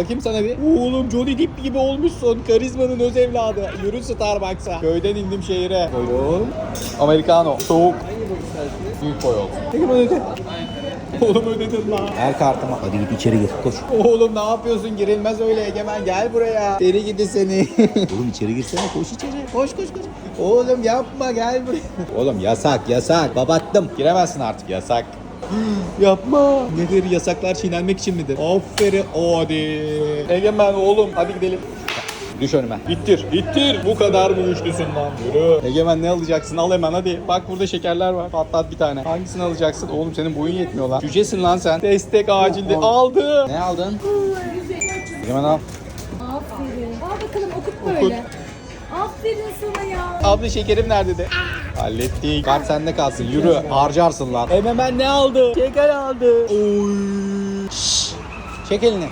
Bakayım sana bir. Oğlum Johnny Depp gibi olmuşsun. Karizmanın öz evladı. Yürü Starbucks'a. Köyden indim şehire. Buyurun. Americano. Soğuk. Büyük boy olsun. Peki ben öde. Oğlum ödedin lan. Ver kartımı. Hadi git içeri gir. Koş. Oğlum ne yapıyorsun? Girilmez öyle Egemen. Gel buraya. Seni gidi seni. Oğlum içeri girsene koş içeri. koş koş koş. Oğlum yapma gel buraya. Oğlum yasak yasak. Babattım. Giremezsin artık yasak. Yapma. Nedir yasaklar çiğnenmek için midir? Aferin. Hadi. Egemen oğlum hadi gidelim. Düş önüme. İttir, ittir. Bu kadar mı güçlüsün lan? Yürü. Egemen ne alacaksın? Al hemen hadi. Bak burada şekerler var. Patlat bir tane. Hangisini alacaksın? Oğlum senin boyun yetmiyor lan. Cücesin lan sen. Destek acilde. Aldı. Ne aldın? Egemen al. Aferin. Al bakalım okut böyle. Aferin sana ya. Abla şekerim nerede de? Hallettik. Kart sende kalsın. Yürü. Harcarsın lan. Egemen ne aldı? Şeker aldı. Oy. Şşş. Çek elini.